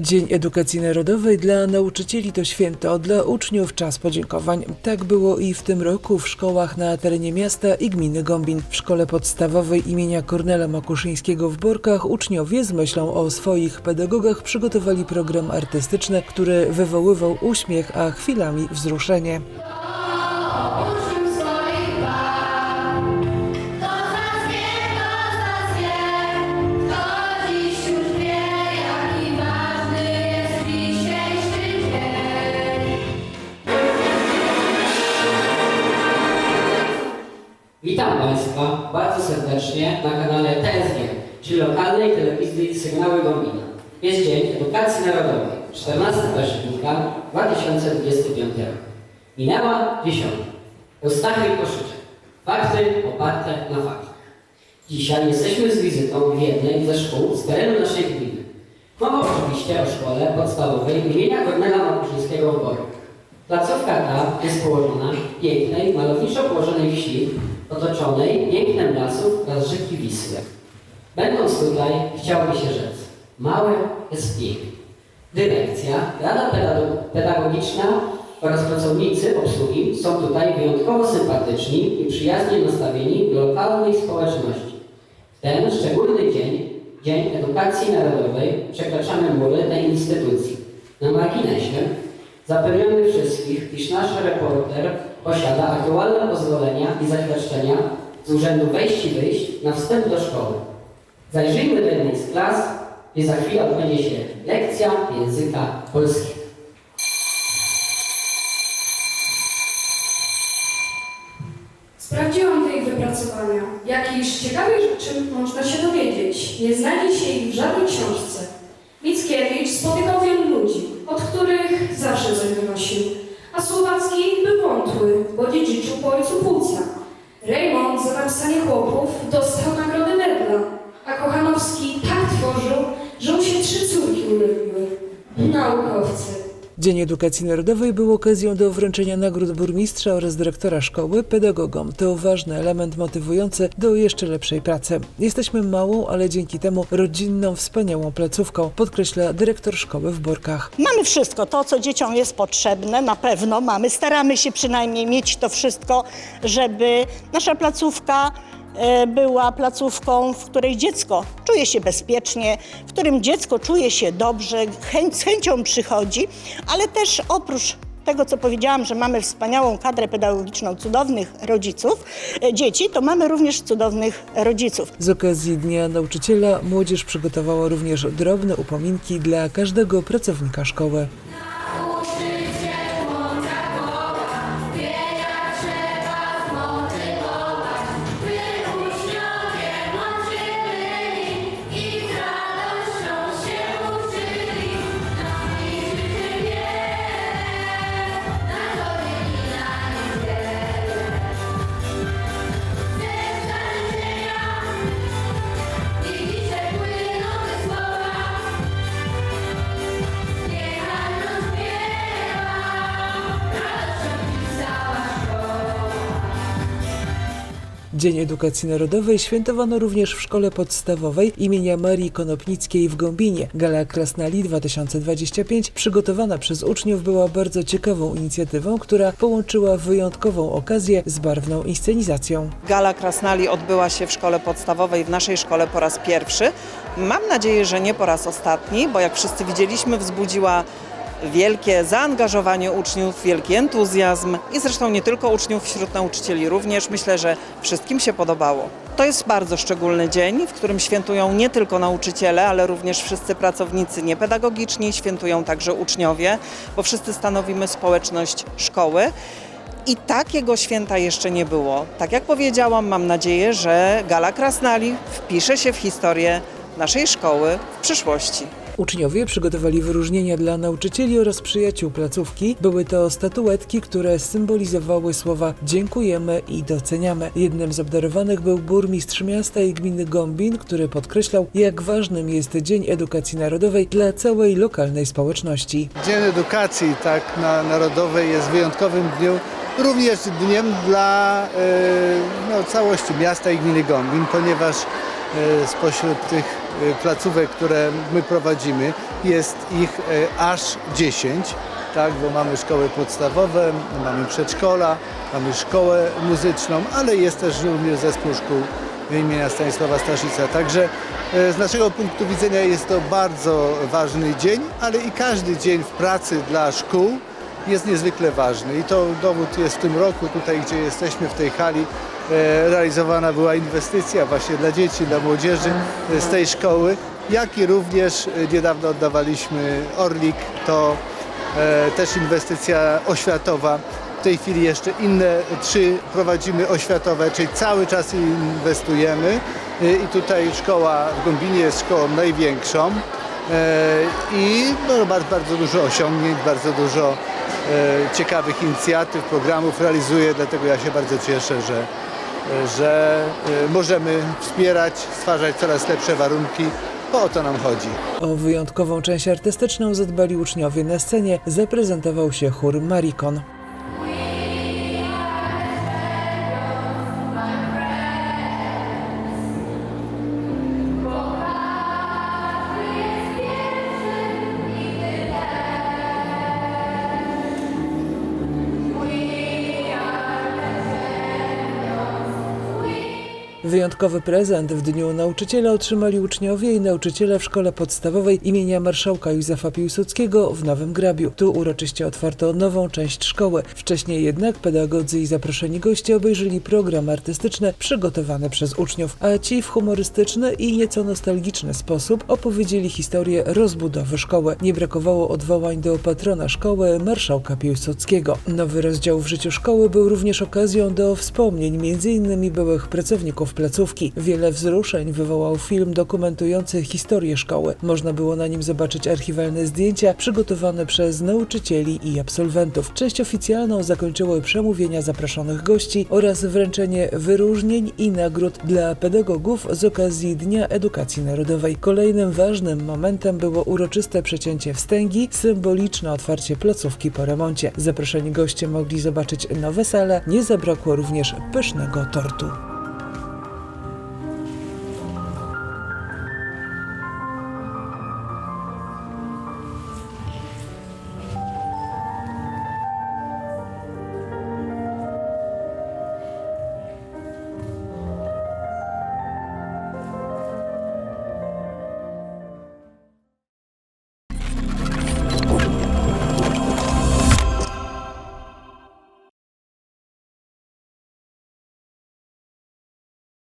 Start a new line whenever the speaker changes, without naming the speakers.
Dzień Edukacji Narodowej dla nauczycieli to święto, dla uczniów czas podziękowań. Tak było i w tym roku w szkołach na terenie miasta i gminy Gombin. W szkole podstawowej imienia Kornela Makuszyńskiego w Borkach uczniowie z myślą o swoich pedagogach przygotowali program artystyczny, który wywoływał uśmiech, a chwilami wzruszenie.
Państwa bardzo serdecznie na kanale TSG, czyli lokalnej telewizji Sygnały Gombina. Jest Dzień Edukacji Narodowej, 14 października 2025 rok. Minęła dziesiąta. Eustachy i koszyczek. Fakty oparte na faktach. Dzisiaj jesteśmy z wizytą w jednej ze szkół z terenu naszej gminy. Mowa oczywiście o szkole podstawowej imienia Kornela Makuszyńskiego w. Placówka ta jest położona w pięknej, malowniczo położonej wsi, otoczonej pięknem lasów oraz rzeki Wisły. Będąc tutaj, chciałoby się rzec, małe jest piękne. Dyrekcja, Rada Pedago- Pedagogiczna oraz pracownicy obsługi są tutaj wyjątkowo sympatyczni i przyjaźnie nastawieni do lokalnej społeczności. W ten szczególny dzień, Dzień Edukacji Narodowej, przekraczamy mury tej instytucji. Na marginesie zapewniamy wszystkich, iż nasz reporter posiada aktualne pozwolenia i zaświadczenia z Urzędu Wejść i Wyjść na wstęp do szkoły. Zajrzyjmy do jednej z klas, gdzie za chwilę odbędzie się lekcja języka polskiego.
Sprawdziłam te ich wypracowania. Jakiż ciekawych rzeczy można się dowiedzieć. Nie znajdzie się ich w żadnej książce. Mickiewicz spotykał wielu ludzi, od których zawsze coś wynosił. A Słowacki bo dziedziczył po ojcu płuca. Raymond za napisanie chłopów dostał nagrodę Medla, a Kochanowski tak tworzył, że mu się trzy córki urodziły. Naukowcy.
Dzień Edukacji Narodowej był okazją do wręczenia nagród burmistrza oraz dyrektora szkoły pedagogom. To ważny element motywujący do jeszcze lepszej pracy. Jesteśmy małą, ale dzięki temu rodzinną, wspaniałą placówką, podkreśla dyrektor szkoły w Borkach.
Mamy wszystko, to co dzieciom jest potrzebne, na pewno mamy. Staramy się przynajmniej mieć to wszystko, żeby nasza placówka była placówką, w której dziecko czuje się bezpiecznie, w którym dziecko czuje się dobrze, chęć, z chęcią przychodzi, ale też oprócz tego, co powiedziałam, że mamy wspaniałą kadrę pedagogiczną, cudownych rodziców, e, dzieci, to mamy również cudownych rodziców.
Z okazji Dnia Nauczyciela młodzież przygotowała również drobne upominki dla każdego pracownika szkoły. Dzień Edukacji Narodowej świętowano również w szkole podstawowej imienia Marii Konopnickiej w Gąbinie. Gala Krasnali 2025 przygotowana przez uczniów była bardzo ciekawą inicjatywą, która połączyła wyjątkową okazję z barwną inscenizacją.
Gala Krasnali odbyła się w szkole podstawowej, w naszej szkole po raz pierwszy. Mam nadzieję, że nie po raz ostatni, bo jak wszyscy widzieliśmy, wzbudziła wielkie zaangażowanie uczniów, wielki entuzjazm i zresztą nie tylko uczniów, wśród nauczycieli również. Myślę, że wszystkim się podobało. To jest bardzo szczególny dzień, w którym świętują nie tylko nauczyciele, ale również wszyscy pracownicy niepedagogiczni, świętują także uczniowie, bo wszyscy stanowimy społeczność szkoły. I takiego święta jeszcze nie było. Tak jak powiedziałam, mam nadzieję, że Gala Krasnali wpisze się w historię naszej szkoły w przyszłości.
Uczniowie przygotowali wyróżnienia dla nauczycieli oraz przyjaciół placówki. Były to statuetki, które symbolizowały słowa dziękujemy i doceniamy. Jednym z obdarowanych był burmistrz miasta i gminy Gombin, który podkreślał, jak ważnym jest Dzień Edukacji Narodowej dla całej lokalnej społeczności.
Dzień Edukacji tak na narodowej jest wyjątkowym dniem, również dniem dla e, no, całości miasta i gminy Gombin, ponieważ e, spośród tych placówek, które my prowadzimy, jest ich e, aż 10, tak, bo mamy szkoły podstawowe, mamy przedszkola, mamy szkołę muzyczną, ale jest też również zespół szkół imienia Stanisława Staszica. Także e, z naszego punktu widzenia jest to bardzo ważny dzień, ale i każdy dzień w pracy dla szkół jest niezwykle ważny. I to dowód jest w tym roku, tutaj gdzie jesteśmy w tej hali, e, realizowana była inwestycja właśnie dla dzieci, dla młodzieży e, z tej szkoły, jak i również e, niedawno oddawaliśmy Orlik, to też inwestycja oświatowa. W tej chwili jeszcze inne trzy prowadzimy oświatowe, czyli cały czas inwestujemy i tutaj szkoła w Gąbinie jest szkołą największą i no, bardzo, bardzo dużo osiągnięć, bardzo dużo ciekawych inicjatyw, programów realizuje, dlatego ja się bardzo cieszę, że, że e, możemy wspierać, stwarzać coraz lepsze warunki, bo o to nam chodzi.
O wyjątkową część artystyczną zadbali uczniowie. Na scenie zaprezentował się chór Marikon. Wyjątkowy prezent w Dniu Nauczyciela otrzymali uczniowie i nauczyciele w szkole podstawowej imienia marszałka Józefa Piłsudskiego w Nowym Grabiu. Tu uroczyście otwarto nową część szkoły. Wcześniej jednak pedagodzy i zaproszeni goście obejrzeli program artystyczny przygotowany przez uczniów, a ci w humorystyczny i nieco nostalgiczny sposób opowiedzieli historię rozbudowy szkoły. Nie brakowało odwołań do patrona szkoły, marszałka Piłsudskiego. Nowy rozdział w życiu szkoły był również okazją do wspomnień m.in. byłych pracowników placówki. Wiele wzruszeń wywołał film dokumentujący historię szkoły. Można było na nim zobaczyć archiwalne zdjęcia przygotowane przez nauczycieli i absolwentów. Część oficjalną zakończyły przemówienia zaproszonych gości oraz wręczenie wyróżnień i nagród dla pedagogów z okazji Dnia Edukacji Narodowej. Kolejnym ważnym momentem było uroczyste przecięcie wstęgi, symboliczne otwarcie placówki po remoncie. Zaproszeni goście mogli zobaczyć nowe sale, nie zabrakło również pysznego tortu.